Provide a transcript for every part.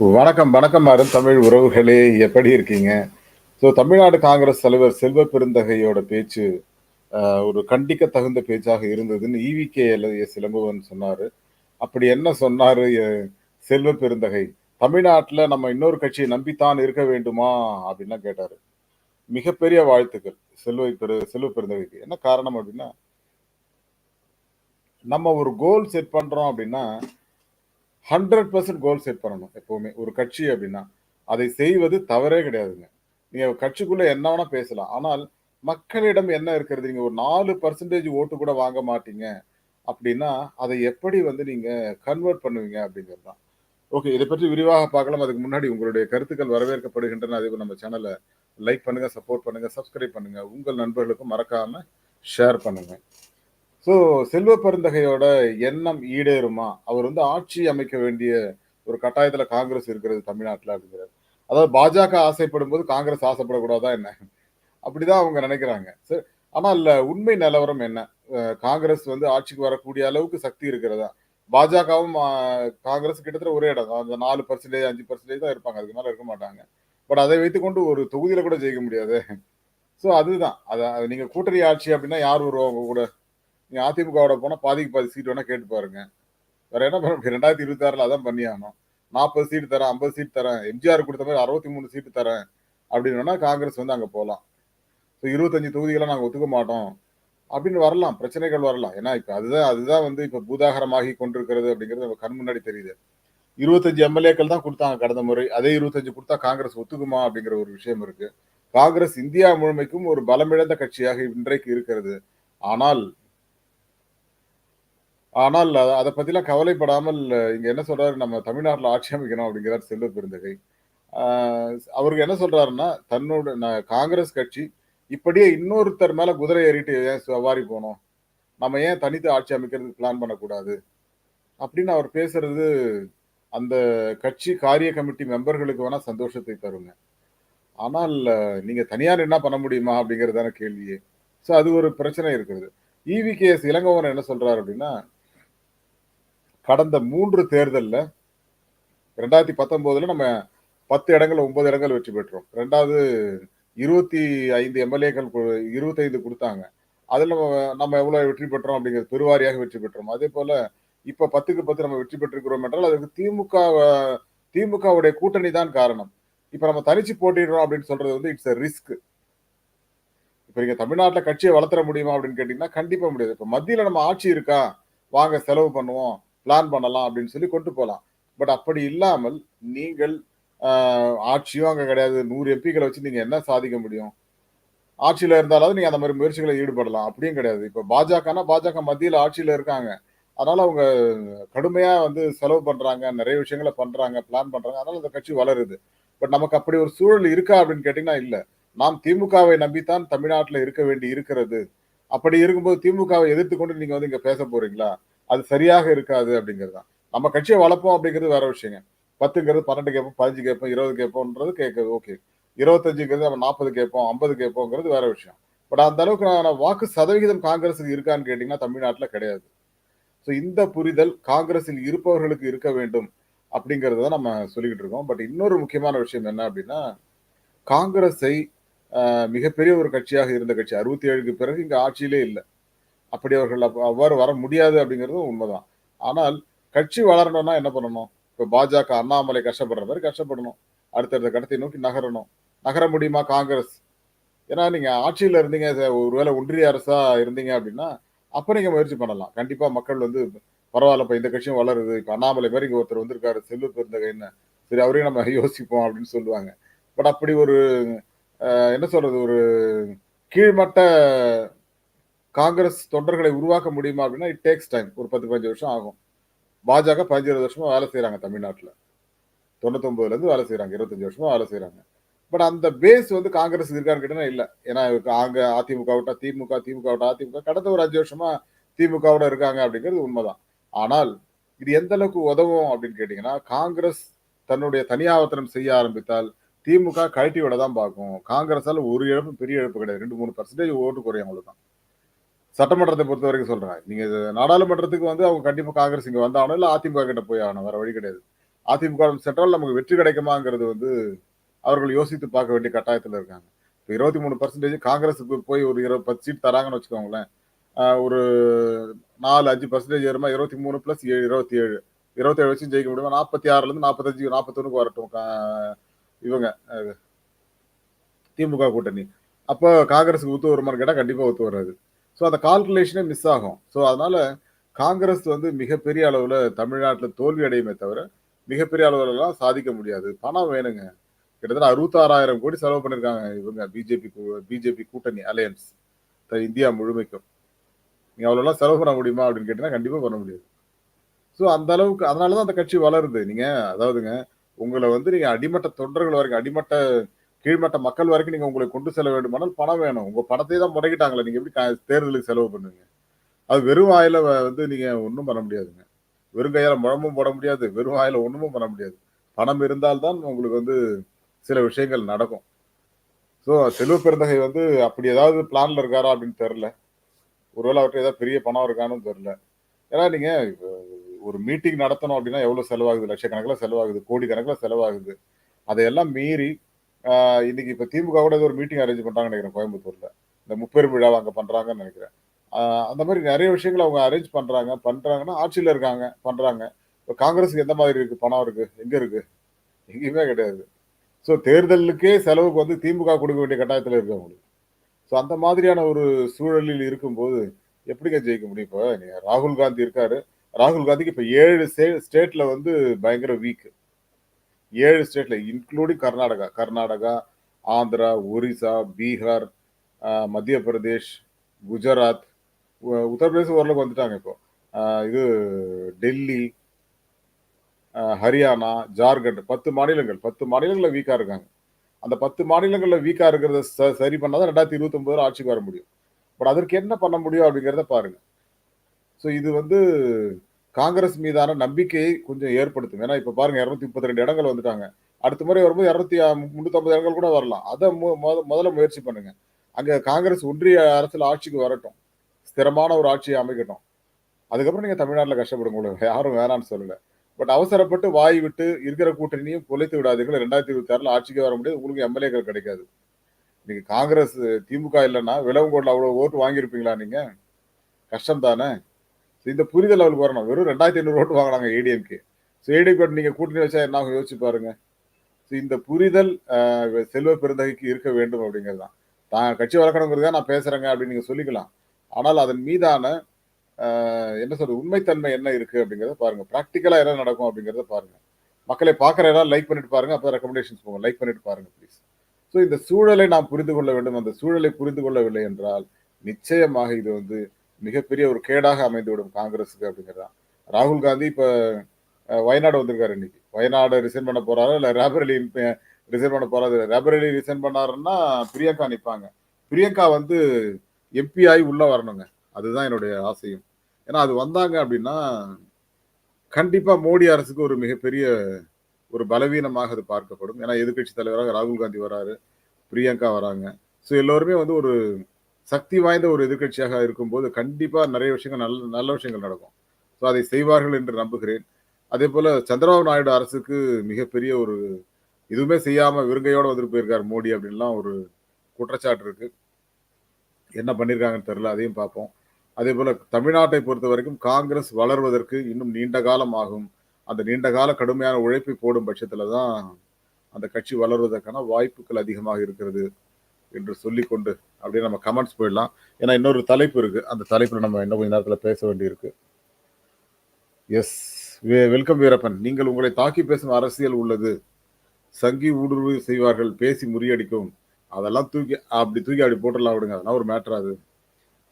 வணக்கம் வணக்கம் மாறும் தமிழ் உறவுகளே எப்படி இருக்கீங்க? ஸோ தமிழ்நாடு காங்கிரஸ் தலைவர் செல்வ பெருந்தகையோட பேச்சு ஒரு கண்டிக்க தகுந்த பேச்சாக இருந்ததுன்னு ஈவிகே எஸ் சொன்னார் சொன்னாரு. அப்படி என்ன சொன்னாரு செல்வ பெருந்தகை? தமிழ்நாட்டில் நம்ம இன்னொரு கட்சியை நம்பித்தான் இருக்க வேண்டுமா? அப்படின்லாம் கேட்டார். மிகப்பெரிய வாழ்த்துக்கள் செல்வ பெரு செல்வ பெருந்தகைக்கு. என்ன காரணம் அப்படின்னா நம்ம ஒரு கோல் செட் பண்ணுறோம் அப்படின்னா ஹண்ட்ரட் பர்சன்ட் கோல் செட் பண்ணணும் எப்பவுமே. ஒரு கட்சி அப்படின்னா அதை செய்வது தவறே கிடையாதுங்க. நீங்க கட்சிக்குள்ள என்ன வேணா பேசலாம். ஆனால் மக்களிடம் என்ன இருக்கிறது? நீங்க ஒரு நாலு பர்சன்டேஜ் ஓட்டு கூட வாங்க மாட்டீங்க அப்படின்னா அதை எப்படி வந்து நீங்க கன்வெர்ட் பண்ணுவீங்க அப்படிங்கிறது தான். ஓகே இதை பற்றி விரிவாக பார்க்கலாம். அதுக்கு முன்னாடி உங்களுடைய கருத்துக்கள் வரவேற்கப்படுகின்றன. அதே நம்ம சேனலை லைக் பண்ணுங்க சப்போர்ட் பண்ணுங்க சப்ஸ்கிரைப் பண்ணுங்க. உங்கள் நண்பர்களுக்கும் மறக்காம ஷேர் பண்ணுங்க. ஸோ செல்வ பெருந்தகையோட எண்ணம் ஈடேறுமா? அவர் வந்து ஆட்சி அமைக்க வேண்டிய ஒரு கட்டாயத்தில் காங்கிரஸ் இருக்கிறது தமிழ்நாட்டில் அப்படிங்கிறார். அதாவது பாஜக ஆசைப்படும் போது காங்கிரஸ் ஆசைப்படக்கூடாதா என்ன? அப்படிதான் அவங்க நினைக்கிறாங்க. சரி ஆனால் உண்மை நிலவரம் என்ன? காங்கிரஸ் வந்து ஆட்சிக்கு வரக்கூடிய அளவுக்கு சக்தி இருக்கிறதா? பாஜகவும் காங்கிரஸ் கிட்டத்தட்ட ஒரே இடம். தான். அந்த நாலு பர்சன்டேஜ் அஞ்சு பர்சன்டேஜ் தான் இருப்பாங்க. அதுக்கு மேலே இருக்க மாட்டாங்க. பட் அதை வைத்துக்கொண்டு ஒரு தொகுதியில் கூட ஜெயிக்க முடியாது. ஸோ அதுதான். அதை நீங்கள் கூட்டணி ஆட்சி அப்படின்னா யார் வருவாங்க கூட? நீங்க அதிமுகவோட போனா பாதிக்கு பாதி சீட் வேணா கேட்டு பாருங்க. வேற என்ன பண்ண முடியும்? ரெண்டாயிரத்தி இருபத்தி ஆறுல அதான் பண்ணியாகணும் நாற்பது சீட்டு தரேன் ஐம்பது சீட் தரேன் எம்ஜிஆர் கொடுத்த மாதிரி அறுபத்தி மூணு சீட்டு தரேன் அப்படின்னு காங்கிரஸ் வந்து அங்க போகலாம் ஸோ இருபத்தஞ்சு தொகுதிகளை நாங்கள் ஒத்துக்க மாட்டோம். அப்படின்னு வரலாம். பிரச்சனைகள் வரலாம். ஏன்னா இப்போ அதுதான் அதுதான் வந்து இப்போ பூதாகரமாகி கொண்டிருக்கிறது அப்படிங்கிறது நம்ம கண் முன்னாடி தெரியுது. இருபத்தஞ்சு எம்எல்ஏக்கள் தான் கொடுத்தாங்க கடந்த முறை. அதே இருபத்தஞ்சு கொடுத்தா காங்கிரஸ் ஒத்துக்குமா அப்படிங்கிற ஒரு விஷயம் இருக்கு. காங்கிரஸ் இந்தியா முழுமைக்கும் ஒரு பலமிழந்த கட்சியாக இன்றைக்கு இருக்கிறது. ஆனால் ஆனால் அதை பத்திலாம் கவலைப்படாமல் அஹ், இங்க என்ன சொல்றாரு நம்ம தமிழ்நாட்டில் ஆட்சி அமைக்கணும் அப்படிங்கிறார் செல்வ பெருந்தகை. அவருக்கு என்ன சொல்றாருன்னா தன்னோட நான் காங்கிரஸ் கட்சி இப்படியே இன்னொருத்தர் மேல குதிரை ஏறிட்டு ஏன் சவாரி போனோம் நம்ம ஏன் தனித்து ஆட்சி அமைக்கிறதுக்கு பிளான் பண்ணக்கூடாது? அப்படின்னு அவர் பேசுறது அந்த கட்சி காரிய கமிட்டி மெம்பர்களுக்கு வேணா சந்தோஷத்தை தருங்க. ஆனால் அஹ், நீங்க தனியார் என்ன பண்ண முடியுமா அப்படிங்கறதான கேள்வியே. ஸோ அது ஒரு பிரச்சனை இருக்கிறது. இவி கே எஸ் இளங்கோவன் என்ன சொல்றாரு அப்படின்னா கடந்த மூன்று தேர்தலில் ரெண்டாயிரத்தி பத்தொம்போதில் நம்ம பத்து இடங்கள் ஒன்பது இடங்கள் வெற்றி பெற்றோம். ரெண்டாவது இருபத்தி ஐந்து எம்எல்ஏக்கள் இருபத்தைந்து கொடுத்தாங்க. அதில் நம்ம நம்ம எவ்வளோ வெற்றி பெற்றோம் அப்படிங்கிறது பெருவாரியாக வெற்றி பெற்றோம். அதே போல் இப்போ பத்துக்கு பத்து நம்ம வெற்றி பெற்றிருக்கிறோம் என்றால் அதுக்கு திமுக திமுகவுடைய கூட்டணி தான் காரணம். இப்போ நம்ம தனிச்சு போட்டிடுறோம் அப்படின்னு சொல்றது வந்து இட்ஸ் அ ரிஸ்க் இப்போ நீங்கள் தமிழ்நாட்டில் கட்சியை வளர்த்துற முடியுமா அப்படின்னு கேட்டிங்கன்னா கண்டிப்பாக முடியாது. இப்போ மத்தியில் நம்ம ஆட்சி இருக்கா? வாங்க செலவு பண்ணுவோம். பிளான் பண்ணலாம் அப்படின்னு சொல்லி கொண்டு போகலாம் பட் அப்படி இல்லாமல் நீங்கள் ஆட்சியும் அங்கே கிடையாது. நூறு எம்பிக்களை வச்சு நீங்கள் என்ன சாதிக்க முடியும்? ஆட்சியில் இருந்தாலும் நீங்கள் அந்த மாதிரி முயற்சிகளை ஈடுபடலாம். அப்படியும் கிடையாது. இப்போ பாஜகனா பாஜக மத்தியில் ஆட்சியில் இருக்காங்க. அதனால் அவங்க கடுமையாக வந்து செலவு பண்ணுறாங்க நிறைய விஷயங்களை பண்ணுறாங்க பிளான் பண்ணுறாங்க அதனால் அந்த கட்சி வளருது. பட் நமக்கு அப்படி ஒரு சூழல் இருக்கா அப்படின்னு கேட்டிங்கன்னா இல்லை. நாம் திமுகவை நம்பித்தான் தமிழ்நாட்டில் இருக்க வேண்டி இருக்கிறது. அப்படி இருக்கும்போது திமுகவை எதிர்த்து கொண்டு நீங்கள் வந்து இங்கே பேச போகிறீங்களா அது சரியாக இருக்காது அப்படிங்கிறது தான். நம்ம கட்சியை வளர்ப்போம் அப்படிங்கிறது வேற விஷயங்க. பத்துங்கிறது பன்னெண்டு கேட்போம் பதினஞ்சு கேட்போம் இருபது கேட்போம்ன்றது கேட்குது ஓகே இருபத்தஞ்சுங்கிறது நம்ம நாற்பது கேட்போம் ஐம்பது கேட்போங்கிறது வேற விஷயம். பட் அந்த அளவுக்கு வாக்கு சதவிகிதம் காங்கிரஸுக்கு இருக்கான்னு கேட்டீங்கன்னா தமிழ்நாட்டில் கிடையாது. ஸோ இந்த புரிதல் காங்கிரஸில் இருப்பவர்களுக்கு இருக்க வேண்டும் அப்படிங்கிறத தான் நம்ம சொல்லிக்கிட்டு இருக்கோம். பட் இன்னொரு முக்கியமான விஷயம் என்ன அப்படின்னா காங்கிரஸை மிகப்பெரிய ஒரு கட்சியாக இருந்த கட்சி அறுபத்தி ஏழுக்கு பிறகு இங்கே ஆட்சியிலே இல்லை. அப்படி அவர்கள் அவ்வாறு வர முடியாது அப்படிங்கிறதும் உண்மைதான். ஆனால் கட்சி வளரணும்னா என்ன பண்ணணும்? இப்போ பாஜக அண்ணாமலை கஷ்டப்படுற மாதிரி கஷ்டப்படணும். அடுத்தடுத்த கடத்தை நோக்கி நகரணும். நகர முடியுமா காங்கிரஸ்? ஏன்னா நீங்கள் ஆட்சியில் இருந்தீங்க ஒருவேளை ஒன்றிய அரசா இருந்தீங்க அப்படின்னா அப்போ நீங்கள் முயற்சி பண்ணலாம். கண்டிப்பாக மக்கள் வந்து பரவாயில்ல இப்போ இந்த கட்சியும் வளருது. இப்போ அண்ணாமலை மாதிரி இங்கே ஒருத்தர் வந்திருக்காரு செல்லு பெருந்தகை என்ன சரி அவரையும் நம்ம யோசிப்போம் அப்படின்னு சொல்லுவாங்க. பட் அப்படி ஒரு என்ன சொல்றது ஒரு கீழ்மட்ட காங்கிரஸ் தொண்டர்களை உருவாக்க முடியுமா அப்படின்னா இட் டேக்ஸ் டைம் ஒரு பத்து பதினஞ்சு வருஷம் ஆகும். பாஜக பதினஞ்சு இருபது வருஷமா வேலை செய்யறாங்க தமிழ்நாட்டில். தொண்ணூத்தொன்பதுல இருந்து வேலை செய்யறாங்க இருபத்தஞ்சு வருஷமா வேலை செய்யறாங்க பட் அந்த பேஸ் வந்து காங்கிரஸ் இருக்கான்னு கேட்டா இல்லை. ஏன்னா அங்கே அதிமுக விட்டா திமுக திமுக விட்டா அதிமுக. கடந்த ஒரு அஞ்சு வருஷமா திமுகவோட இருக்காங்க அப்படிங்கிறது உண்மைதான். ஆனால் இது எந்த அளவுக்கு உதவும் அப்படின்னு கேட்டீங்கன்னா காங்கிரஸ் தன்னுடைய தனியாவத்தனம் செய்ய ஆரம்பித்தால் திமுக கழட்டி விட தான் பார்க்கும். காங்கிரஸால ஒரு இழப்பு பெரிய இழப்பு கிடையாது. ரெண்டு மூணு பர்சன்டேஜ் ஓட்டு குறையும் அவ்வளவுதான். சட்டமன்றத்தை பொறுத்த வரைக்கும் சொல்றேன். நீங்க நாடாளுமன்றத்துக்கு வந்து அவங்க கண்டிப்பா காங்கிரஸ் இங்க வந்தாகணும் இல்ல அதிமுக கிட்ட போய் ஆகணும் வேற வழி கிடையாது. அதிமுக சென்றால் நமக்கு வெற்றி கிடைக்குமாங்கிறது வந்து அவர்கள் யோசித்து பார்க்க வேண்டிய கட்டாயத்தில் இருக்காங்க. இப்போ இருபத்தி மூணு பர்சன்டேஜ் காங்கிரஸுக்கு போய் ஒரு இருபது பத்து சீட் தராங்கன்னு வச்சுக்கோங்களேன். ஒரு நாலு அஞ்சு பர்சன்டேஜ் ஏறுமா இருபத்தி மூணு பிளஸ் ஏழு இருபத்தி ஏழு. இருபத்தி ஏழு வச்சு ஜெயிக்க முடியுமா? நாற்பத்தி ஆறுல இருந்து நாற்பத்தஞ்சு நாற்பத்தொன்னுக்கு வரட்டும் இவங்க திமுக கூட்டணி. அப்போ காங்கிரஸுக்கு ஒத்து வருமானு கேட்டால் கண்டிப்பாக ஒத்து வராது. ஸோ அந்த கால்குலேஷனே மிஸ் ஆகும். ஸோ அதனால காங்கிரஸ் வந்து மிகப்பெரிய அளவில் தமிழ்நாட்டில் தோல்வி அடையுமே தவிர மிகப்பெரிய அளவுலலாம் சாதிக்க முடியாது. பணம் வேணுங்க. கிட்டத்தட்ட அறுபத்தாறாயிரம் கோடி செலவு பண்ணியிருக்காங்க இவங்க பிஜேபி பிஜேபி கூட்டணி அலையன்ஸ் இந்தியா முழுமைக்கும். நீங்கள் அவ்வளோலாம் செலவு பண்ண முடியுமா அப்படின்னு கேட்டீங்கன்னா கண்டிப்பாக பண்ண முடியாது. ஸோ அந்த அளவுக்கு அதனால தான் அந்த கட்சி வளருது. நீங்கள் அதாவதுங்க உங்களை வந்து நீங்கள் அடிமட்ட தொண்டர்கள் வரைக்கும் அடிமட்ட கீழ்மட்ட மக்கள் வரைக்கும் நீங்க உங்களை கொண்டு செல்ல வேண்டுமானால் பணம் வேணும். உங்க பணத்தை தான் முடக்கிட்டாங்களே. நீங்க எப்படி தேர்தலுக்கு செலவு பண்ணுவீங்க? அது வெறும் வாயில வந்து நீங்க ஒன்றும் பண்ண முடியாதுங்க. வெறும் கையால முழமும் போட முடியாது. வெறும் வாயில ஒன்றுமும் பண்ண முடியாது. பணம் இருந்தால்தான் உங்களுக்கு வந்து சில விஷயங்கள் நடக்கும். ஸோ செல்வ பெருந்தகை வந்து அப்படி ஏதாவது பிளான்ல இருக்காரா அப்படின்னு தெரில ஒருவேளை அவர்கிட்ட ஏதாவது பெரிய பணம் இருக்கான்னு தெரில ஏன்னா நீங்க ஒரு மீட்டிங் நடத்தணும் அப்படின்னா எவ்வளவு செலவாகுது? லட்சக்கணக்கில் செலவாகுது. கோடி கணக்கில் செலவாகுது. அதையெல்லாம் மீறி இன்னைக்கு இப்போ திமுக கூட ஏதோ ஒரு மீட்டிங் அரேஞ்ச் பண்ணுறாங்கன்னு நினைக்கிறேன் கோயம்புத்தூரில். இந்த முப்பெரும் விழா அங்கே பண்ணுறாங்கன்னு நினைக்கிறேன். அந்த மாதிரி நிறைய விஷயங்கள் அவங்க அரேஞ்ச் பண்ணுறாங்க பண்ணுறாங்கன்னா ஆட்சியில் இருக்காங்க பண்ணுறாங்க இப்போ காங்கிரஸுக்கு எந்த மாதிரி இருக்குது பணம் இருக்குது எங்கே இருக்குது எங்கேயுமே கிடையாது. ஸோ தேர்தலுக்கே செலவுக்கு வந்து திமுக கொடுக்க வேண்டிய கட்டாயத்தில் இருக்கு அவங்களுக்கு. ஸோ அந்த மாதிரியான ஒரு சூழலில் இருக்கும்போது எப்படிங்க ஜெயிக்க முடியும்? இப்போ ராகுல் காந்தி இருக்காரு. ராகுல் காந்திக்கு இப்போ ஏழு ஸ்டேட்டில் வந்து பயங்கர வீக்கு ஏழு ஸ்டேட்ல இன்க்ளூடிங் கர்நாடகா கர்நாடகா ஆந்திரா ஒரிசா பீகார் மத்திய பிரதேஷ் குஜராத் உத்தரப்பிரதேசம் ஓரளவுக்கு வந்துட்டாங்க இப்போ. இது டெல்லி ஹரியானா ஜார்க்கண்ட் பத்து மாநிலங்கள் பத்து மாநிலங்களில் வீக்காக இருக்காங்க. அந்த பத்து மாநிலங்களில் வீக்காக இருக்கிறத ச- சரி பண்ணாதான் ரெண்டாயிரத்தி இருபத்தொம்போது ஆட்சிக்கு வர முடியும். பட் அதற்கு என்ன பண்ண முடியும் அப்படிங்கிறத பாருங்கள் ஸோ இது வந்து காங்கிரஸ் மீதான நம்பிக்கையை கொஞ்சம் ஏற்படுத்தும். ஏன்னா இப்ப பாருங்க இருநூத்தி முப்பத்தி ரெண்டு இடங்கள் வந்துட்டாங்க. அடுத்த முறை வரும்போது இரநூத்தி முன்னூத்தி இடங்கள் கூட வரலாம். அதை முத- முதல்ல முயற்சி பண்ணுங்க. அங்க காங்கிரஸ் ஒன்றிய அரசுல ஆட்சிக்கு வரட்டும். ஸ்திரமான ஒரு ஆட்சியை அமைக்கட்டும். அதுக்கப்புறம் நீங்க தமிழ்நாட்டில் கஷ்டப்படுங்க உங்களுக்கு யாரும் வேணாம்னு சொல்லல. பட் அவசரப்பட்டு வாய் விட்டு இருக்கிற கூட்டணியும் குலைத்து விடாதீர்கள். ரெண்டாயிரத்தி இருபத்தி ஆறுல ஆட்சிக்கு வர முடியாது. உங்களுக்கு எம்எல்ஏக்கள் கிடைக்காது. நீங்க காங்கிரஸ் திமுக இல்லைன்னா விளவங்கோட்டில் அவ்வளவு ஓட்டு வாங்கியிருப்பீங்களா நீங்க? கஷ்டம் தானே இந்த புரிதல் அவளுக்கு வரணும். வெறும் ரெண்டாயிரத்தி ஐநூறு ஓட்டு வாங்கினாங்க ஏடிஎம்கே ஸோ ஏடிஎம்கே நீங்கள் கூட்டணி வச்சா என்ன ஆகும்? யோசிச்சு பாருங்க. ஸோ இந்த புரிதல் செல்வ பெருந்தகைக்கு இருக்க வேண்டும் அப்படிங்கிறது தான். தான் கட்சி வளர்க்கணுங்கிறதா நான் பேசுகிறேங்க அப்படின்னு நீங்கள் சொல்லிக்கலாம். ஆனால் அதன் மீதான என்ன சொல்றது உண்மைத்தன்மை என்ன இருக்கு அப்படிங்கிறத பாருங்க. ப்ராக்டிக்கலாக என்ன நடக்கும் அப்படிங்கிறத பாருங்க. மக்களை பார்க்குற எல்லாம் லைக் பண்ணிட்டு பாருங்க. அப்போ ரெக்கமெண்டேஷன்ஸ் போங்க லைக் பண்ணிட்டு பாருங்க ப்ளீஸ் ஸோ இந்த சூழலை நாம் புரிந்து கொள்ள வேண்டும். அந்த சூழலை புரிந்து கொள்ளவில்லை என்றால் நிச்சயமாக இது வந்து மிகப்பெரிய ஒரு கேடாக அமைந்துவிடும் காங்கிரஸுக்கு அப்படிங்கிறதான் ராகுல் காந்தி இப்போ வயநாடு வந்திருக்காரு இன்னைக்கு. வயநாடு ரிசைன் பண்ண போறாரு இல்லை ரேபரலி ரிசைன் பண்ண போறாரு? ரேபரலி ரிசைன் பண்ணாருன்னா பிரியங்கா நிற்பாங்க பிரியங்கா வந்து எம்பி ஆகி உள்ளே வரணுங்க. அதுதான் என்னுடைய ஆசையும். ஏன்னா அது வந்தாங்க அப்படின்னா கண்டிப்பாக மோடி அரசுக்கு ஒரு மிகப்பெரிய ஒரு பலவீனமாக அது பார்க்கப்படும். ஏன்னா எதிர்க்கட்சி தலைவராக ராகுல் காந்தி வராரு பிரியங்கா வராங்க. ஸோ எல்லோருமே வந்து ஒரு சக்தி வாய்ந்த ஒரு எதிர்க்கட்சியாக இருக்கும்போது கண்டிப்பாக நிறைய விஷயங்கள் நல்ல நல்ல விஷயங்கள் நடக்கும். ஸோ அதை செய்வார்கள் என்று நம்புகிறேன். அதே போல் சந்திரபாபு நாயுடு அரசுக்கு மிகப்பெரிய ஒரு எதுவுமே செய்யாமல் விருங்கையோடு வந்துட்டு போயிருக்கார் மோடி அப்படின்லாம் ஒரு குற்றச்சாட்டு இருக்குது என்ன பண்ணியிருக்காங்கன்னு தெரில அதையும் பார்ப்போம். அதே போல் தமிழ்நாட்டை பொறுத்த வரைக்கும் காங்கிரஸ் வளர்வதற்கு இன்னும் நீண்ட காலம் ஆகும். அந்த நீண்ட கால கடுமையான உழைப்பை போடும் பட்சத்தில் தான் அந்த கட்சி வளர்வதற்கான வாய்ப்புகள் அதிகமாக இருக்கிறது. என்று சொல்லிக்கொண்டு அப்படியே நம்ம கமெண்ட்ஸ் போயிடலாம். ஏன்னா இன்னொரு தலைப்பு இருக்கு. அந்த தலைப்பில் நம்ம இன்னும் கொஞ்சம் நேரத்தில் பேச வேண்டியிருக்கு. Yes welcome Veerappan. நீங்கள் உங்களை தாக்கி பேசும் அரசியல் உள்ளது. சங்கி ஊடுருவு செய்வார்கள். பேசி முறியடிக்கும். அதெல்லாம் தூக்கி அப்படி தூக்கி அப்படி போட்டுடலாம் விடுங்க. அதெல்லாம் ஒரு மேட்டர் அது.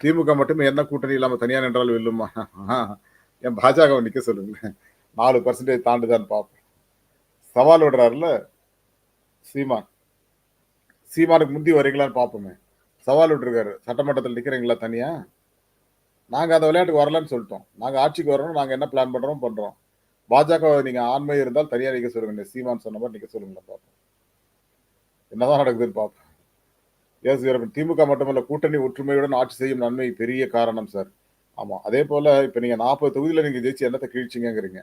திமுக மட்டுமே என்ன கூட்டணி இல்லாமல் தனியாக நின்றால் வெல்லுமா? என் பாஜக நிற்க சொல்லுங்க நாலு பர்சன்டேஜ் தாண்டுதான்னு பார்ப்போம் சவால் விடுறாருல சீமான். சீமானுக்கு முந்தி வரீங்களான்னு பார்ப்போமே. சவால் விட்டுருக்காரு. சட்டமன்றத்தில் நிற்கிறீங்களா தனியா? நாங்கள் அந்த விளையாட்டுக்கு வரலன்னு சொல்லிட்டோம். நாங்கள் ஆட்சிக்கு வரணும் நாங்கள் என்ன பிளான் பண்ணுறோம் பண்ணுறோம் பாஜக நீங்கள் ஆண்மை இருந்தால் தனியாக நிற்க சொல்லுங்க. சீமான் சொன்ன மாதிரி நிற்க சொல்லுங்க பார்ப்போம் என்னதான் நடக்குதுன்னு பார்ப்போம் எஸ் வீரப்பன் திமுக மட்டுமல்ல கூட்டணி ஒற்றுமையுடன் ஆட்சி செய்யும் நன்மை பெரிய காரணம் சார். ஆமாம் அதே போல் இப்போ நீங்கள் நாற்பது தொகுதியில் நீங்கள் ஜெயிச்சு என்னத்தை கிழிச்சிங்கிறீங்க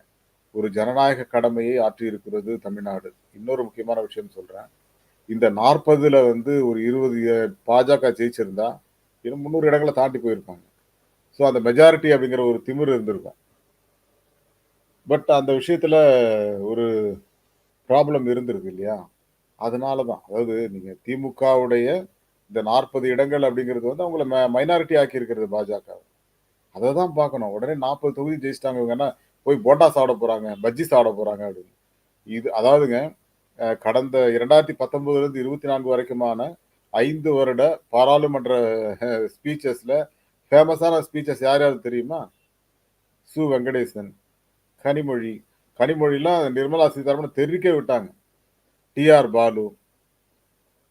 ஒரு ஜனநாயக கடமையை ஆற்றி இருக்கிறது தமிழ்நாடு. இன்னொரு முக்கியமான விஷயம் சொல்கிறேன் இந்த நாற்பதுல வந்து ஒரு இருபது பாஜக ஜெயிச்சிருந்தா இன்னும் முந்நூறு இடங்களை தாண்டி போயிருப்பாங்க. ஸோ அந்த மெஜாரிட்டி அப்படிங்கிற ஒரு திமிர் இருந்திருக்கும். பட் அந்த விஷயத்தில் ஒரு ப்ராப்ளம் இருந்திருக்கு இல்லையா? அதனால தான் அதாவது நீங்கள் திமுகவுடைய இந்த நாற்பது இடங்கள் அப்படிங்கிறது வந்து அவங்கள மைனாரிட்டி ஆக்கி இருக்கிறது பாஜக. அதை தான் பார்க்கணும். உடனே நாற்பது தொகுதி ஜெயிச்சிட்டாங்க இவங்கன்னா போய் போட்டா சாப்பிட போகிறாங்க பஜ்ஜி சாப்பிட போகிறாங்க அப்படின்னு. இது அதாவதுங்க கடந்த இரண்டாயிரத்தி பத்தொன்பதுலேருந்து இருபத்தி நான்கு வரைக்குமான ஐந்து வருட பாராளுமன்ற ஸ்பீச்சஸில் ஃபேமஸான ஸ்பீச்சஸ் யார் யார் தெரியுமா? சு. வெங்கடேசன் கனிமொழி. கனிமொழிலாம் நிர்மலா சீதாராமன் தெரிவிக்க விட்டாங்க. டிஆர் பாலு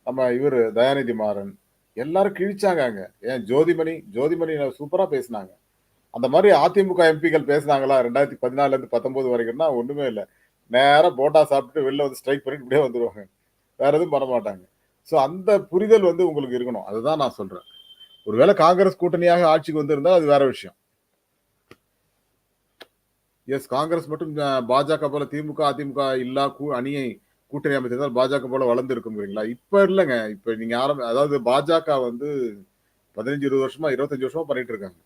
நம்ம இவர் தயாநிதி மாறன். எல்லாரும் கிழிச்சாங்க அங்கே. ஏன் ஜோதிமணி ஜோதிமணி சூப்பராக பேசினாங்க. அந்த மாதிரி அதிமுக எம்பிக்கள் பேசினாங்களா? ரெண்டாயிரத்தி பதினாலுல இருந்து வரைக்கும்னா ஒன்றுமே இல்லை. நேரம் போட்டா சாப்பிட்டு வெளில வந்து ஸ்ட்ரைக் பண்ணிட்டு இப்படியே வந்துடுவாங்க வேற எதுவும் பண்ண மாட்டாங்க. ஸோ அந்த புரிதல் வந்து உங்களுக்கு இருக்கணும். அதுதான் நான் சொல்றேன். ஒருவேளை காங்கிரஸ் கூட்டணியாக ஆட்சிக்கு வந்திருந்தா அது வேற விஷயம். எஸ் காங்கிரஸ் மட்டும் பாஜக போல திமுக அதிமுக இல்லா கூ அணியை கூட்டணி அமைச்சிருந்தால் பாஜக போல வளர்ந்து இருக்குங்கிறீங்களா இப்ப இல்லைங்க. இப்ப நீங்க ஆரம்ப அதாவது பாஜக வந்து பதினஞ்சு இருபது வருஷமா இருபத்தஞ்சு வருஷமா பண்ணிட்டு இருக்காங்க.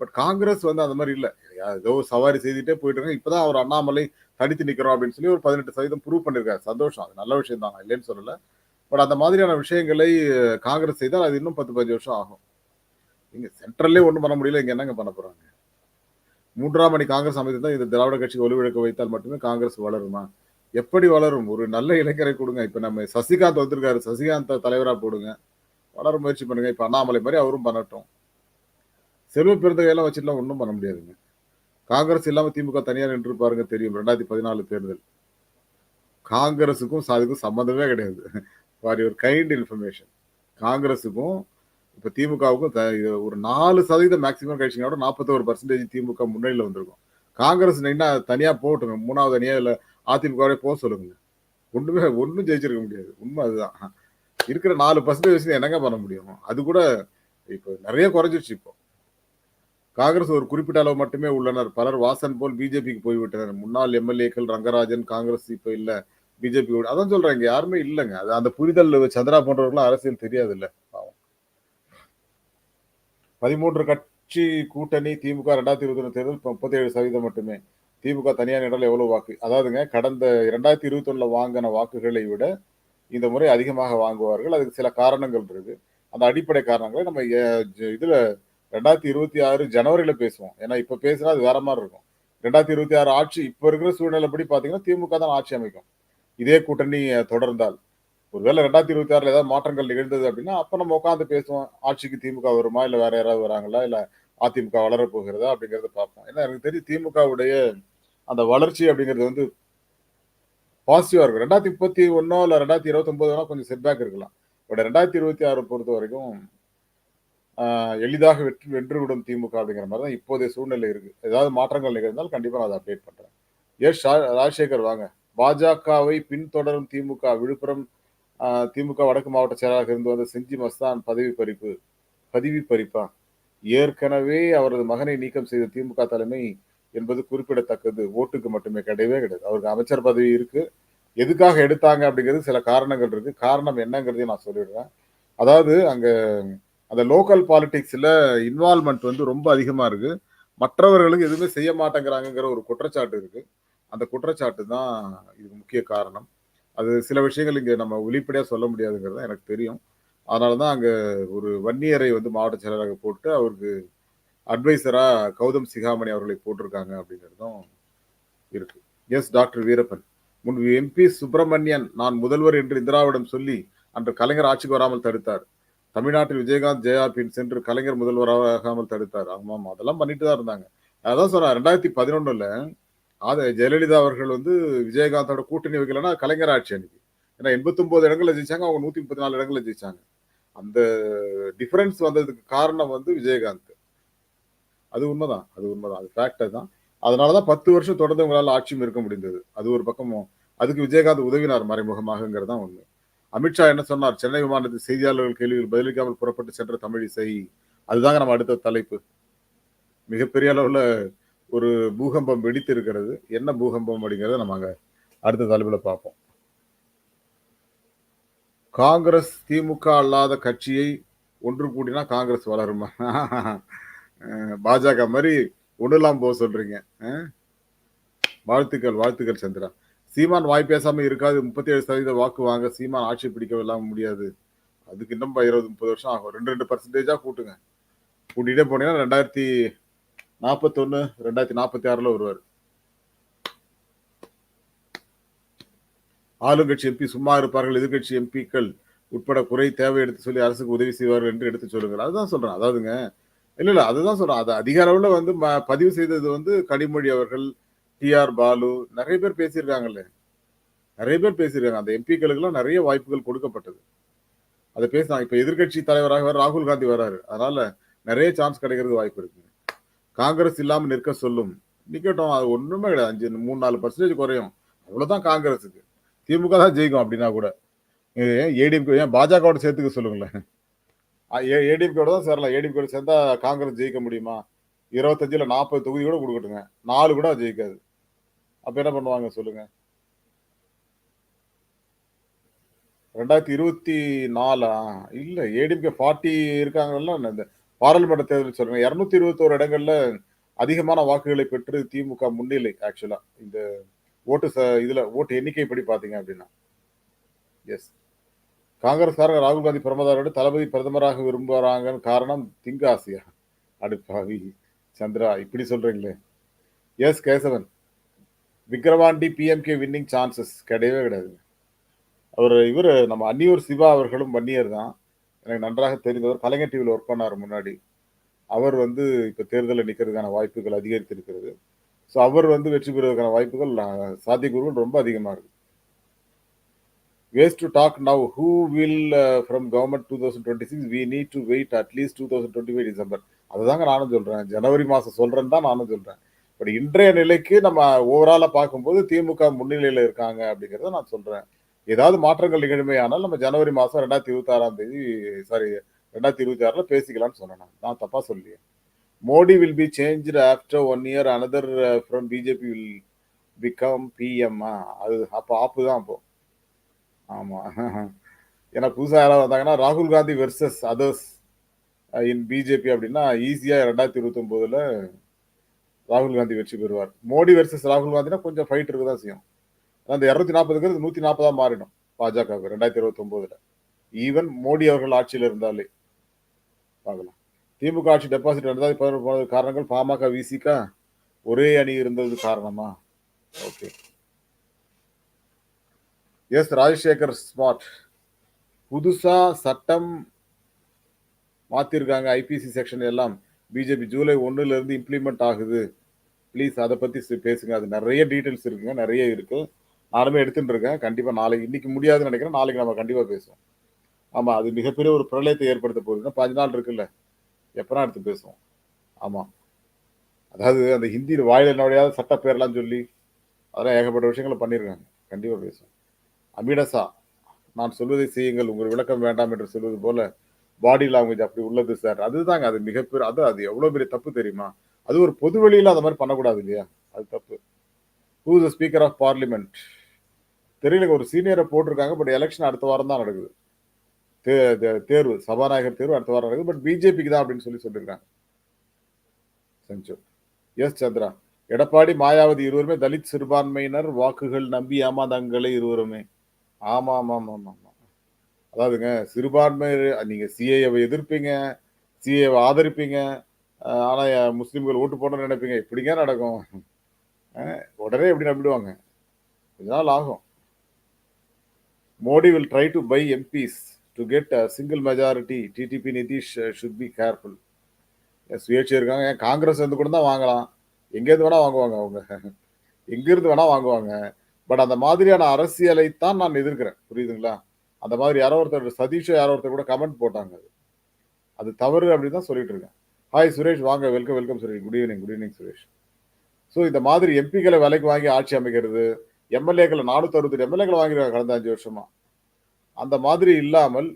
பட் காங்கிரஸ் வந்து அந்த மாதிரி இல்லை. ஏதோ சவாரி செய்துட்டே போயிட்டு இருக்காங்க இப்பதான் அவர் அண்ணாமலை தனித்து நிற்கிறோம் அப்படின்னு சொல்லி ஒரு பதினெட்டு சதவீதம் ப்ரூவ் பண்ணியிருக்காரு. சந்தோஷம். அது நல்ல விஷயம் தான். இல்லைன்னு சொல்லலை. பட் அந்த மாதிரியான விஷயங்களை காங்கிரஸ் செய்தால் அது இன்னும் பத்து பதினஞ்சு வருஷம் ஆகும். இங்கே சென்ட்ரல்லே ஒன்றும் பண்ண முடியல. இங்கே என்னங்க பண்ண போகிறாங்க மூன்றாம் அணி காங்கிரஸ் அமைத்து இந்த திராவிட கட்சிக்கு ஒளிவிழக்க வைத்தால் மட்டுமே காங்கிரஸ் வளருமா? எப்படி வளரும்? ஒரு நல்ல இளைஞரை கொடுங்க. இப்போ நம்ம சசிகாந்த் வந்திருக்காரு. சசிகாந்த் தலைவராக போடுங்க. வளர முயற்சி பண்ணுங்க. இப்போ அண்ணாமலை மாதிரி அவரும் பண்ணட்டும். செல்வ பெருந்தகையெல்லாம் வச்சுட்டுலாம் ஒன்றும் பண்ண முடியாதுங்க. காங்கிரஸ் இல்லாமல் திமுக தனியார் நின்று பாருங்க தெரியும். ரெண்டாயிரத்தி பதினாலு தேர்தல். காங்கிரஸுக்கும் அதுக்கும் சம்மந்தமே கிடையாது. ஃபார் யுவர் கைண்ட் இன்ஃபர்மேஷன் காங்கிரஸுக்கும் இப்போ திமுகவுக்கும் த- ஒரு நாலு சதவீதம் மேக்சிமம் கழிச்சிங்களோட நாற்பத்தோரு பர்சன்டேஜ் திமுக முன்னணியில் வந்திருக்கும். காங்கிரஸ் நின்னா தனியாக போட்டுங்க. மூணாவது தனியாக இல்லை அதிமுகவே போக சொல்லுங்க. ஒன்றுமே ஒன்றும் ஜெயிச்சிருக்க முடியாது. உண்மை அதுதான். இருக்கிற நாலு பர்சன்டேஜ் என்னங்க பண்ண முடியும்? அது கூட இப்போ நிறைய குறைஞ்சிருச்சு இப்போ. காங்கிரஸ் ஒரு குறிப்பிட்ட அளவு மட்டுமே உள்ளனர். பலர் வாசன் போல் பிஜேபிக்கு போய்விட்டனர். முன்னாள் எம்எல்ஏக்கள் ரங்கராஜன் காங்கிரஸ் இப்ப இல்ல பிஜேபி அதான் சொல்றேன் யாருமே இல்லைங்க. அது அந்த புரிதல் சந்திரா போன்றவர்களும் அரசியல் தெரியாது இல்ல பதிமூன்று கட்சி கூட்டணி திமுக ரெண்டாயிரத்தி இருபத்தி ஒன்று தேர்தல் முப்பத்தி ஏழு சதவீதம் மட்டுமே. திமுக தனியார் இடம் எவ்வளவு வாக்கு? அதாவதுங்க கடந்த இரண்டாயிரத்தி இருபத்தி ஒண்ணுல வாங்கின வாக்குகளை விட இந்த முறை அதிகமாக வாங்குவார்கள். அதுக்கு சில காரணங்கள் இருக்கு. அந்த அடிப்படை காரணங்களை நம்ம ஜ- இதுல ரெண்டாயிரத்தி இருபத்தி ஆறு ஜனவரியில பேசுவோம். ஏன்னா இப்ப பேசினா அது வேற மாதிரி இருக்கும். ரெண்டாயிரத்தி இருபத்தி ஆறு ஆட்சி இப்ப இருக்கிற சூழ்நிலை படி பாத்தீங்கன்னா திமுக தான் ஆட்சி அமைக்கும். இதே கூட்டணி தொடர்ந்தால். ஒருவேளை ரெண்டாயிரத்தி இருபத்தி ஆறுல ஏதாவது மாற்றங்கள் நிகழ்ந்தது அப்படின்னா அப்ப நம்ம உட்காந்து பேசுவோம். ஆட்சிக்கு திமுக வருமா இல்ல வேற யாராவது வராங்களா இல்ல அதிமுக வளரப்போகிறதா அப்படிங்கறத பார்ப்போம். ஏன்னா எனக்கு தெரியும் திமுகவுடைய அந்த வளர்ச்சி அப்படிங்கிறது வந்து பாசிட்டிவா இருக்கும். ரெண்டாயிரத்தி முப்பத்தி ஒன்னோ இல்ல ரெண்டாயிரத்தி இருபத்தி ஒன்பதுனா கொஞ்சம் செட்பேக் இருக்கலாம். பட் ரெண்டாயிரத்தி இருபத்தி ஆறு பொறுத்த வரைக்கும் எளிதாக வெற்றி வென்றுவிடும் திமுக அப்படிங்கிற மாதிரி தான் இப்போதைய சூழ்நிலை இருக்கு. ஏதாவது மாற்றங்கள் நிகழ்ந்தால் கண்டிப்பா நான் அதை அப்டேட் பண்றேன். எஸ் ஷா- ராஜசேகர் வாங்க. பாஜகவை பின்தொடரும் திமுக. விழுப்புரம் திமுக வடக்கு மாவட்ட செயலாளராக இருந்து வந்த செஞ்சி மஸ்தான் பதவி பறிப்பு. பதவி பறிப்பா? ஏற்கனவே அவரது மகனை நீக்கம் செய்த திமுக தலைமை என்பது குறிப்பிடத்தக்கது. ஓட்டுக்கு மட்டுமே கிடையவே கிடையாது. அவருக்கு அமைச்சர் பதவி இருக்கு. எதுக்காக எடுத்தாங்க அப்படிங்கிறது சில காரணங்கள் இருக்கு. காரணம் என்னங்கிறதையும் நான் சொல்லிடுறேன். அதாவது அங்கே அந்த லோக்கல் பாலிடிக்ஸில் இன்வால்மெண்ட் வந்து ரொம்ப அதிகமாக இருக்குது மற்றவர்களுக்கு எதுவுமே செய்ய மாட்டேங்கிறாங்கங்கிற ஒரு குற்றச்சாட்டு இருக்குது அந்த குற்றச்சாட்டு தான் இதுக்கு முக்கிய காரணம். அது சில விஷயங்கள் இங்கே நம்ம வெளிப்படையா சொல்ல முடியாதுங்கிறது தான் எனக்கு தெரியும். அதனாலதான் அங்கே ஒரு வன்னியரை வந்து மாவட்ட செயலராக போட்டு அவருக்கு அட்வைசராக கௌதம் சிகாமணி அவர்களை போட்டிருக்காங்க அப்படிங்கிறதும் இருக்கு. Yes doctor Veerappan. முன்பு எம்பி சுப்பிரமணியன் நான் முதல்வர் என்று இந்திராவிடம் சொல்லி அன்று கலைஞர் ஆட்சிக்கு வராமல் தடுத்தார். தமிழ்நாட்டில் விஜயகாந்த் ஜேஆர் பின் சென்று கலைஞர் முதல்வராகாமல் தடுத்தார். ஆமாம் அதெல்லாம் பண்ணிட்டு தான் இருந்தாங்க. அதான் சொல்றேன் ரெண்டாயிரத்தி பதினொன்னுல அது ஜெயலலிதா அவர்கள் வந்து விஜயகாந்தோட கூட்டணி வைக்கலன்னா கலைஞர் ஆட்சி அன்னைக்கு. ஏன்னா எண்பத்தொன்பது இடங்கள்ல ஜெயிச்சாங்க அவங்க நூத்தி முப்பத்தி நாலு இடங்கள்ல ஜெயிச்சாங்க. அந்த டிஃபரன்ஸ் வந்ததுக்கு காரணம் வந்து விஜயகாந்த். அது உண்மைதான் அது உண்மைதான் அது ஃபேக்டர் தான் அதனாலதான் பத்து வருஷம் தொடர்ந்து உங்களால் ஆட்சியும் இருக்க முடிந்தது. அது ஒரு பக்கமும் அதுக்கு விஜயகாந்த் உதவினார் மறைமுகமாகங்கிறது தான் ஒன்று அமித்ஷா என்ன சொன்னார்? சென்னை விமானத்தில் செய்தியாளர்கள் கேள்விகள் பதிலளிக்காமல் புறப்பட்டு சென்ற தமிழிசை அதுதாங்க நம்ம அடுத்த தலைப்பு. மிகப்பெரிய அளவில் ஒரு பூகம்பம் வெடித்து இருக்கிறது என்ன பூகம்பம் அப்படிங்கிறத நம்ம அங்கே அடுத்த தலைப்பில் பார்ப்போம். காங்கிரஸ் திமுக அல்லாத கட்சியை ஒன்று கூடினா காங்கிரஸ் வளருமா? பாஜக மாதிரி ஒன்றுலாம் போக சொல்றீங்க. வாழ்த்துக்கள் வாழ்த்துக்கள் சந்திரா. சீமான் வாய் பேசாம இருக்காது. முப்பத்தி ஏழு சதவீத வாக்கு வாங்க. சீமான் ஆட்சி பிடிக்க இல்லாம முடியாது. அதுக்கு இன்னும் இருபது முப்பது வருஷம் ஆகும். ரெண்டு ரெண்டு பர்சன்டேஜா கூட்டுங்க. கூட்டிகிட்டே போனீங்கன்னா ரெண்டாயிரத்தி நாற்பத்தொன்னு ரெண்டாயிரத்தி நாற்பத்தி ஆறுல வருவார். ஆளுங்கட்சி எம்பி சும்மா இருப்பார்கள் எதிர்கட்சி எம்பிக்கள் உட்பட குறை தேவை எடுத்து சொல்லி அரசுக்கு உதவி செய்வார்கள் என்று எடுத்து சொல்லுங்கள். அதுதான் சொல்றேன். அதாவதுங்க. இல்லை இல்லை அதுதான் சொல்றேன். அது அதிக அளவில் வந்து ம- பதிவு செய்தது வந்து கனிமொழி அவர்கள் டி ஆர் பாலு நிறைய பேர் பேசியிருக்காங்கல்ல. நிறைய பேர் பேசியிருக்காங்க. அந்த எம்பிக்களுக்கெல்லாம் நிறைய வாய்ப்புகள் கொடுக்கப்பட்டது. அதை பேசினாங்க இப்போ எதிர்க்கட்சி தலைவராக வேற ராகுல் காந்தி வராரு. அதனால நிறைய சான்ஸ் கிடைக்கிறது வாய்ப்பு இருக்கு. காங்கிரஸ் இல்லாமல் நிற்க சொல்லும். நிற்கட்டும் அது ஒன்றுமே கிடையாது. அஞ்சு மூணு நாலு பர்சன்டேஜ் குறையும். அவ்வளோதான் காங்கிரஸுக்கு. திமுக தான் ஜெயிக்கும் அப்படின்னா கூட. ஏடிஎம்கே ஏன் பாஜகவோட சேர்த்துக்க சொல்லுங்களேன். ஏடிஎம்கேட தான் சேரலாம். ஏடிஎம்கேட சேர்ந்தா காங்கிரஸ் ஜெயிக்க முடியுமா? இருபத்தஞ்சில் நாற்பது தொகுதி கூட கொடுக்கட்டுங்க. நாலு கூட ஜெயிக்காது. அப்போ என்ன பண்ணுவாங்க சொல்லுங்க? ரெண்டாயிரத்தி இருபத்தி நாலா? இல்லை ஏடிஎம்கே ஃபார்ட்டி இருக்காங்கல்ல இந்த பாராளுமன்ற தேர்தல் சொல்லுங்கள் இரநூத்தி இருபத்தோரு இடங்கள்ல அதிகமான வாக்குகளை பெற்று திமுக முன்னிலை ஆக்சுவலா இந்த ஓட்டு ச- இதுல ஓட்டு எண்ணிக்கை படி பாத்தீங்க அப்படின்னா. எஸ் காங்கிரஸ்காரங்க ராகுல் காந்தி பிரமதாரோட தளபதி பிரதமராக விரும்புகிறாங்கன்னு காரணம் திங்காசியா அடுப்பாவி. சந்திரா இப்படி சொல்றீங்களே. Yes Kesavan. Vikravandi PMK winning chances கிடையவே கிடையாது. அவர் இவர் நம்ம அன்னியூர் சிவா அவர்களும் வன்னியர் தான். எனக்கு நன்றாக தெரிந்தவர். கலைஞர் டிவியில் ஒர்க் பண்ணார் முன்னாடி. அவர் வந்து இப்போ தேர்தலில் நிற்கிறதுக்கான வாய்ப்புகள் அதிகரித்திருக்கிறது. ஸோ அவர் வந்து வெற்றி பெறுவதற்கான வாய்ப்புகள் சாத்தியக்கூறுகள் ரொம்ப அதிகமாக இருக்கு. Waste to talk now who will from government two thousand twenty six we need to wait at least two thousand twenty five December அதுதாங்க நானும் சொல்றேன். ஜனவரி மாதம் சொல்றேன்னு தான் நானும் சொல்றேன். பட் இன்றைய நிலைக்கு நம்ம ஓவராலா பார்க்கும்போது திமுக முன்னிலையில இருக்காங்க அப்படிங்கிறத நான் சொல்றேன். ஏதாவது மாற்றங்கள் நிகழுமே ஆனால் நம்ம ஜனவரி மாதம் ரெண்டாயிரத்தி இருபத்தி ஆறாம் தேதி சாரி ரெண்டாயிரத்தி இருபத்தி ஆறில் பேசிக்கலாம்னு சொன்னேன் நான். தப்பாக தப்பா சொல்லியே Modi will be change after one year another from BJP will become PM அது அப்போ ஆப்பு தான் அப்போ. ஆமாம் ஏன்னா புதுசாக யாராவது வந்தாங்கன்னா ராகுல் Gandhi versus others in BJP அப்படின்னா ஈஸியாக ரெண்டாயிரத்தி இருபத்தி ஒன்பதுல ராகுல் காந்தி வெற்றி பெறுவார். மோடி வெர்சஸ் ராகுல் காந்தினா கொஞ்சம் ஃபைட் இருக்க தான் செய்யும் அந்த இரநூத்தி நாற்பதுங்கிறது நூத்தி நாற்பதா மாறிடும் பாஜகவுக்கு ரெண்டாயிரத்தி இருபத்தி ஒன்பதுல ஈவன் மோடி அவர்கள் ஆட்சியில் இருந்தாலே. பார்க்கலாம். திமுக ஆட்சி டெபாசிட் ரெண்டாயிரத்தி பதினொன்று போனது காரணங்கள் பாமக விசிகா ஒரே அணி இருந்தது காரணமா? ஓகே எஸ் ராஜசேகர் ஸ்மார்ட் புதுசா சட்டம் மாத்திருக்காங்க ஐபிசி செக்ஷன் எல்லாம். பிஜேபி ஜூலை ஒன்றுலேருந்து இம்ப்ளிமெண்ட் ஆகுது. ப்ளீஸ் அதை பற்றி பேசுங்க. அது நிறைய டீட்டெயில்ஸ் இருக்குங்க. நிறைய இருக்கு. நானுமே எடுத்துட்டு இருக்கேன். கண்டிப்பாக நாளைக்கு இன்றைக்கி முடியாதுன்னு நினைக்கிறேன். நாளைக்கு நம்ம கண்டிப்பாக பேசுவோம். ஆமாம் அது மிகப்பெரிய ஒரு பிரளயத்தை ஏற்படுத்த போகுதுன்னா இன்னும் நாள் இருக்குல்ல. எப்போனா எடுத்து பேசுவோம். ஆமாம் அதாவது அந்த ஹிந்தியில் வாயில நுழையாத சட்ட சொல்லி அதெல்லாம் ஏகப்பட்ட விஷயங்களை பண்ணியிருக்காங்க கண்டிப்பாக பேசுவோம். அமிடசா நான் சொல்வதை செய்யுங்கள். உங்கள் விளக்கம் வேண்டாம் என்று சொல்வது போல பாடி லாங்குவேஜ் அப்படி உள்ளது சார் அதுதாங்க அது மிகப்பெரிய அது அது எவ்வளோ பெரிய தப்பு தெரியுமா? அது ஒரு பொது வெளியில அந்த மாதிரி பண்ணக்கூடாது இல்லையா? அது தப்பு. Who the speaker of parliament தெரியல ஒரு சீனியரை போட்டிருக்காங்க பட் எலெக்ஷன் அடுத்த வாரம் தான் நடக்குது. தே- தேர்வு சபாநாயகர் தேர்வு அடுத்த வாரம் நடக்குது பட் பிஜேபிக்கு தான் அப்படின்னு சொல்லி சொல்லியிருக்காங்க செஞ்சு. எஸ் சந்திரா. எடப்பாடி மாயாவதி இருவருமே தலித் சிறுபான்மையினர் வாக்குகள் நம்பி ஏமாந்தாங்களே இருவருமே. ஆமா ஆமா ஆமா ஆமா ஆமா அதாவதுங்க சிறுபான்மை நீங்கள் சிஏவை எதிர்ப்பீங்க சிஏவை ஆதரிப்பீங்க ஆனால் முஸ்லீம்கள் ஓட்டு போடணும்னு நினைப்பீங்க. இப்படிங்க நடக்கும். உடனே எப்படி நம்பிடுவாங்க? கொஞ்ச நாள் ஆகும் Modi will try to buy MPs to get a single majority TDP Nitish should be careful சுயேட்சை இருக்காங்க. ஏன் காங்கிரஸ் வந்து கூட தான் வாங்கலாம். எங்கேருந்து வேணால் வாங்குவாங்க அவங்க. எங்கேருந்து வேணால் வாங்குவாங்க. பட் அந்த மாதிரியான அரசியலை தான் நான் எதிர்க்கிறேன். புரியுதுங்களா? அந்த மாதிரி யாரோ ஒருத்தர் சதீஷோ யாரோ ஒருத்தர் கூட கமெண்ட் போட்டாங்க. அது அது தவறு அப்படின்னு தான் சொல்லிட்டு இருக்கேன். ஹாய் சுரேஷ் வாங்க welcome welcome Suresh. Good evening good evening Suresh. So இந்த மாதிரி எம்பிக்களை விலைக்கு வாங்கி ஆட்சி அமைக்கிறது எம்எல்ஏக்களை நானூத்தி அறுபத்தி எம்எல்ஏக்களை வாங்கிருக்காங்க கடந்த அஞ்சு வருஷமா. அந்த மாதிரி இல்லாமல்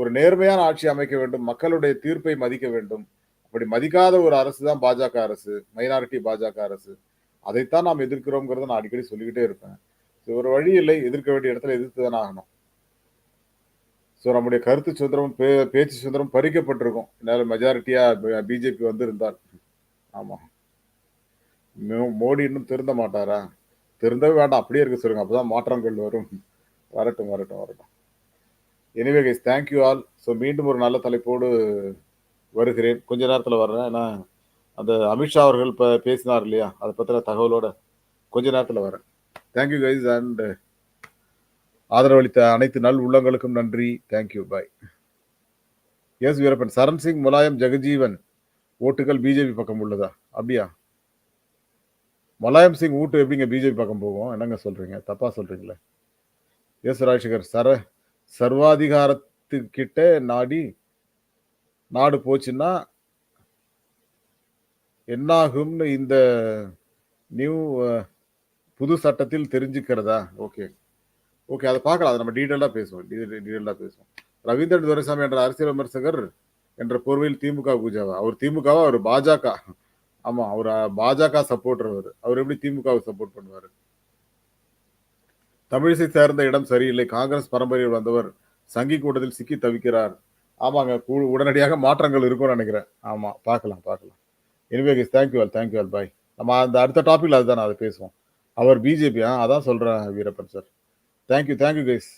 ஒரு நேர்மையான ஆட்சி அமைக்க வேண்டும் மக்களுடைய தீர்ப்பை மதிக்க வேண்டும். அப்படி மதிக்காத ஒரு அரசு தான் பாஜக அரசு மைனாரிட்டி பாஜக அரசு. அதைத்தான் நாம் எதிர்க்கிறோங்கிறத நான் அடிக்கடி சொல்லிக்கிட்டே இருப்பேன். ஸோ ஒரு வழி இல்லை எதிர்க்க வேண்டிய இடத்துல எதிர்த்து தானே ஆகணும். ஸோ நம்முடைய கருத்து சுதந்திரம் பே பேச்சு சுதந்திரம் பறிக்கப்பட்டிருக்கும். என்னால் மெஜாரிட்டியா பிஜேபி வந்திருந்தால் ஆமாம் மோடி இன்னும் திருந்த மாட்டாரா? திருந்தவே வேண்டாம். அப்படியே இருக்க சொல்லுங்க. அப்போதான் மாற்றங்கள் வரும். வரட்டும் வரட்டும் வரட்டும். Anyway guys thank you all so மீண்டும் ஒரு நல்ல தலைப்போடு வருகிறேன். கொஞ்ச நேரத்தில் வர்றேன். ஏன்னா அந்த அமித்ஷா அவர்கள் இப்போ பேசினார் இல்லையா? அதை பற்றின தகவலோட கொஞ்ச நேரத்தில் வரேன் தேங்க்யூ கைஸ் அண்ட் ஆதரவளித்த அனைத்து நல் உள்ளங்களுக்கும் நன்றி. Thank you bye yes Veerappan Charan Singh Mulayam Jagjivan ஓட்டுகள் பிஜேபி பக்கம் உள்ளதா? அப்படியா? முலாயம் சிங் ஓட்டு எப்படிங்க பிஜேபி பக்கம் போகும்? என்னங்க சொல்றீங்க? தப்பா சொல்றீங்களே. எஸ் ராஜசேகர் சர சர்வாதிகாரத்துக்கிட்ட நாடி நாடு போச்சுன்னா என்னாகும்னு இந்த நியூ புது சட்டத்தில் தெரிஞ்சுக்கிறதா? ஓகே ஓகே அதை பார்க்கலாம். அதை நம்ம டீட்டெயிலாக பேசுவோம். டீட்டெயிலாக பேசுவோம். ரவீந்திரன் துரைசாமி என்ற அரசியல் விமர்சகர் என்ற போர்வையில் திமுக பூஜாவா? அவர் திமுகவா? அவர் பாஜக. ஆமாம் அவர் பாஜக சப்போர்டர் அவர். அவர் எப்படி திமுகவை சப்போர்ட் பண்ணுவார்? தமிழிசை சேர்ந்த இடம் சரியில்லை. காங்கிரஸ் பரம்பரையில் வந்தவர் சங்கி கூட்டத்தில் சிக்கி தவிக்கிறார். ஆமாங்க கூ- உடனடியாக மாற்றங்கள் இருக்கும்னு நினைக்கிறேன். ஆமாம் பார்க்கலாம் பார்க்கலாம். Anyway guys thank you all thank you all bye நம்ம அந்த அடுத்த டாப்பிக்கில் அதுதான் அதை பேசுவோம். அவர் பிஜேபி ஆ அதான் சொல்கிறேன் Veerappan sir thank you thank you guys